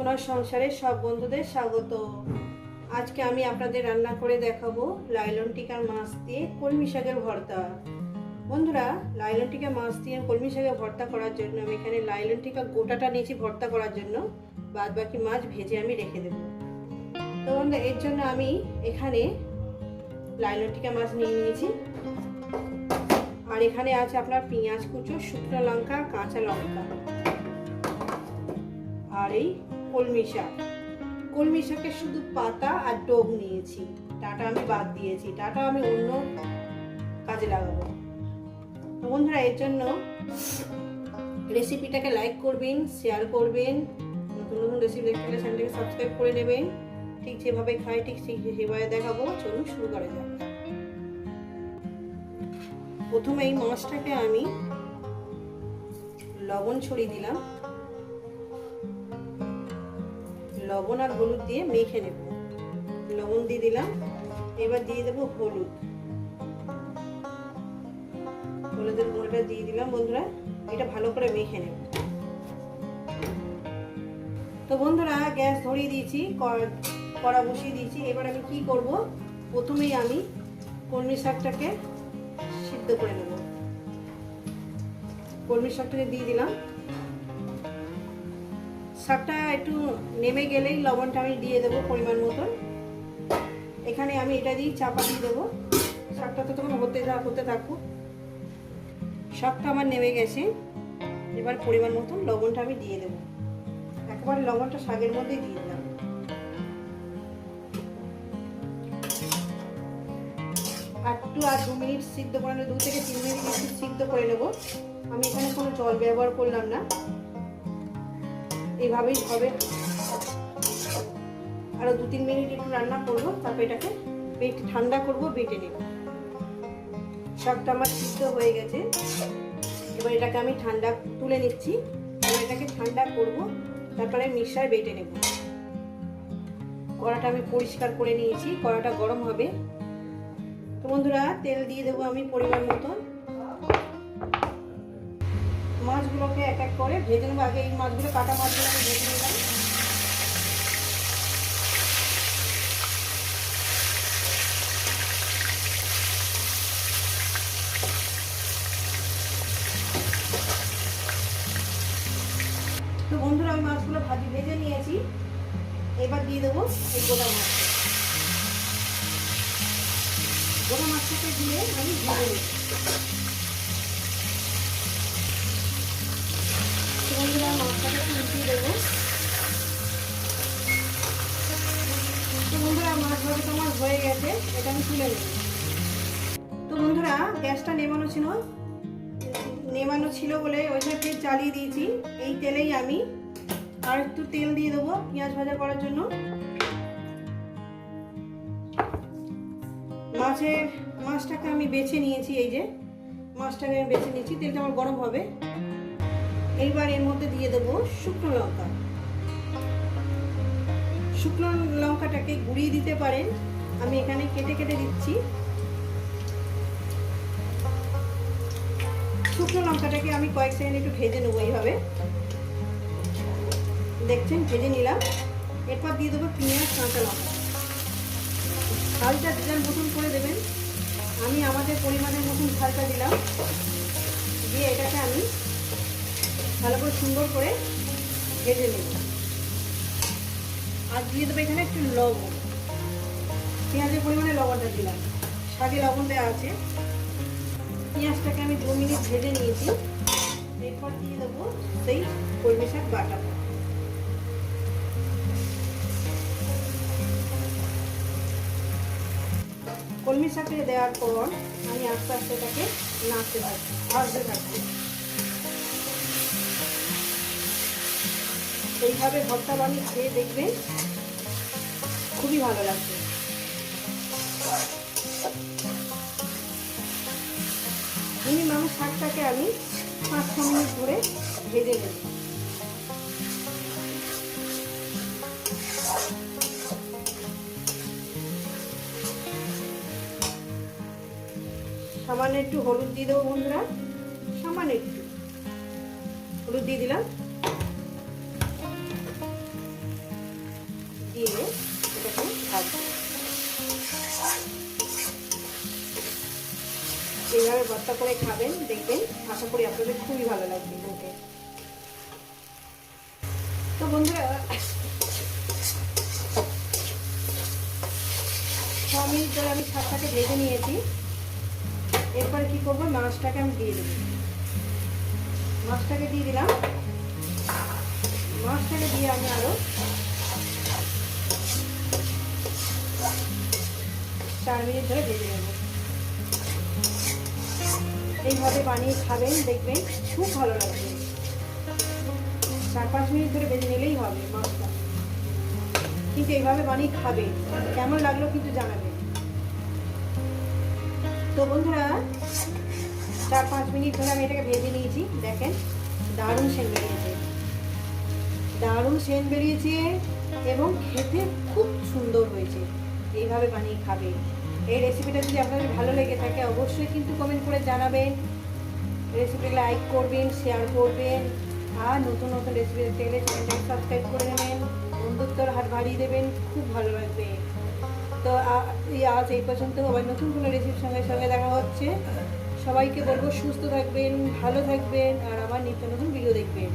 সোনার সংসারের সব বন্ধুদের স্বাগত। আজকে আমি আপনাদের রান্না করে দেখাবো লাইলন টিকার মাছ দিয়ে কলমি শাকের ভর্তা। বন্ধুরা, লাইলন টিকা মাছ দিয়ে কলমি শাকের ভর্তা করার জন্য আমি এখানে লাইলন টিকা গোটাটা নিয়েছি ভর্তা করার জন্য। বাদ বাকি মাছ ভেজে আমি রেখে দেবো। তো বন্ধুরা, এর জন্য আমি এখানে লাইলন টিকা মাছ নিয়ে নিয়েছি। আর এখানে আছে আপনার পেঁয়াজ কুচো, শুকনো লঙ্কা, কাঁচা লঙ্কা। আর এই কলমি শাক। কলমি শাকের শুধু পাতা আর ডোব নিয়েছি। ডাটা আমি বাদ দিয়েছি। ডাটা আমি অন্য কাজে লাগাবো। বন্ধুরা, এর জন্য রেসিপিটাকে লাইক করবেন, শেয়ার করবেন, নতুন নতুন রেসিপি দেখতে গেলে চ্যানেলটাকে সাবস্ক্রাইব করে নেবেন। ঠিক যেভাবে খাই, ঠিক সেভাবে দেখাবো। চলুন শুরু করা যাক। প্রথমে এই মাছটাকে আমি লবণ ছড়িয়ে দিলাম। লবণ আর হলুদ দিয়ে মেখে নেব। লবণ দিয়ে দিলাম। এবার দিয়ে দেবো হলুদ। হলুদের গুঁড়োটা দিয়ে দিলাম, বন্ধুরা। এটা ভালো করে মেখে নেব। তো বন্ধুরা, গ্যাস ধরিয়ে দিয়েছি, কড়া বসিয়ে দিয়েছি। এবার আমি কি করব? প্রথমেই আমি কলমি শাকটাকে সিদ্ধ করে নেব। কলমি শাকটাকে দিয়ে দিলাম। শাকটা একটু নেমে গেলেই লবণটা আমি দিয়ে দেবো পরিমাণ মতন। এখানে আমি এটা দিয়ে চাপা দিয়ে দেবো। শাকটা তো তখন হতে হতে থাকুক। শাকটা আমার নেমে গেছে। এবার পরিমাণ মতন লবণটা আমি দিয়ে দেবো। একবার লবণটা শাকের মধ্যে দিয়ে দিলাম। একটু আর দু মিনিট সিদ্ধ করে দু থেকে তিন মিনিট সিদ্ধ করে নেব। আমি এখানে কোনো জল ব্যবহার করলাম না। এইভাবেই হবে। আরও দু তিন মিনিট একটু রান্না করব, তারপর এটাকে বেটে, ঠান্ডা করব, বেটে নেব। শাকটা আমার সিদ্ধ হয়ে গেছে। এবার এটাকে আমি ঠান্ডা তুলে নিচ্ছি। এবার এটাকে ঠান্ডা করব, তারপরে মিক্সার বেটে নেব। কড়াটা আমি পরিষ্কার করে নিয়েছি, কড়াটা গরম হবে। তো বন্ধুরা, তেল দিয়ে দেবো আমি পরিমাণ মতন। মাছগুলোকে এক এক করে ভেজে নেব। আগে এই মাছগুলো, কাটা মাছগুলো আমি ভেজে নিলাম। তো বন্ধুরা, আমি মাছগুলো ভাজি ভেজে নিয়েছি। এবার দিয়ে দেবো এই গোটা মাছ। গোটা মাছটাকে দিয়ে আমি ভেজে নিই বন্ধুরা মাছটাকে উল্টিয়ে দেবো। তো বন্ধুরা, মাছ ভাবে তো আমার হয়ে গেছে, এটা আমি তুলে নেব। তো বন্ধুরা, গ্যাসটা নেমানো ছিল। নেমানো ছিল বলে ওইটা তেল চালিয়ে দিয়েছি। এই তেলেই আমি আর একটু তেল দিয়ে দেবো পেঁয়াজ ভাজা করার জন্য। মাছের, মাছটাকে আমি বেছে নিয়েছি, এই যে মাছটাকে আমি বেছে নিয়েছি, তেলটা আমার গরম হবে। এইবার এর মধ্যে দিয়ে দেবো শুকনো লঙ্কা। শুকনো লঙ্কাটাকে গুঁড়িয়ে দিতে পারেন। আমি এখানে কেটে কেটে দিচ্ছি। শুকনো লঙ্কাটাকে আমি কয়েক সেকেন্ড একটু ভেজে নেব এইভাবে। দেখছেন, ভেজে নিলাম। এরপর দিয়ে দেবো পেঁয়াজ, কাঁচা লঙ্কা। ঝালটা দিলাম মতন করে দেবেন। আমি আমাদের পরিমাণের মতন ঝালটা দিলাম। দিয়ে এটাকে আমি ভালো করে সুন্দর করে ভেজে নেব। আর দিয়ে দেবো এখানে একটু লবণ। পেঁয়াজের পরিমাণে লবণটা দিলাম। শাকে লবণ দেওয়া আছে। পেঁয়াজটাকে আমি দু মিনিট ভেজে নিয়েছি। এরপর দিয়ে দেবো সেই কলমি শাক বাটা। কলমি শাকে দেওয়ার পর আমি আস্তে আস্তে তাকে নাড়তে থাকব ভাজতে থাকব এইভাবে ভর্তা বানিয়ে খেয়ে দেখবেন খুবই ভালো লাগবে। মিনিমাম শাকটাকে আমি পাঁচ ছ মিনিট ধরে ভেজে নেব। সামান্য একটু হলুদ দিয়ে দেবো বন্ধুরা, সামান্য একটু। হলুদ দিয়ে দিলাম। ভর্তা করে খাবেন, দেখবেন আশা করি আপনাদের খুবই ভালো লাগবে মুখে তো বন্ধুরা ছ মিনিট ধরে আমি শাকটাকে ভেজে নিয়েছি। এরপরে কি করব? মাছটাকে আমি দিয়ে দেবো। মাছটাকে দিয়ে দিলাম। মাছটাকে দিয়ে আমি আরও চার মিনিট ধরে ভেজে নেব। এইভাবে বানিয়ে খাবেন, দেখবেন খুব ভালো লাগবে। চার পাঁচ মিনিট ধরে ভেজে নিলেই হবে মাছটা। কিন্তু এইভাবে বানিয়ে খাবে, কেমন লাগল কিন্তু জানাবেন। তো বন্ধুরা, চার পাঁচ মিনিট ধরে আমি এটাকে ভেজে নিয়েছি, দেখেন, দারুণ সেন বেরিয়েছে। দারুণ সেন বেরিয়েছে এবং খেতে খুব সুন্দর হয়েছে, এইভাবে বানিয়ে খাবে। এই রেসিপিটা যদি আপনাদের ভালো লেগে থাকে, অবশ্যই কিন্তু কমেন্ট করে জানাবেন। রেসিপি লাইক করবেন শেয়ার করবেন, আর নতুন নতুন রেসিপি পেলে চ্যানেলটাকে সাবস্ক্রাইব করে নেবেন। বন্ধুত্বর হাত বাড়িয়ে দেবেন, খুব ভালো লাগবে। তো আজ এই পর্যন্ত, আবার নতুন কোনো রেসিপির সঙ্গে সঙ্গে দেখা হচ্ছে। সবাইকে বলব, সুস্থ থাকবেন, ভালো থাকবেন, আর আমার নিত্য নতুন ভিডিও দেখবেন।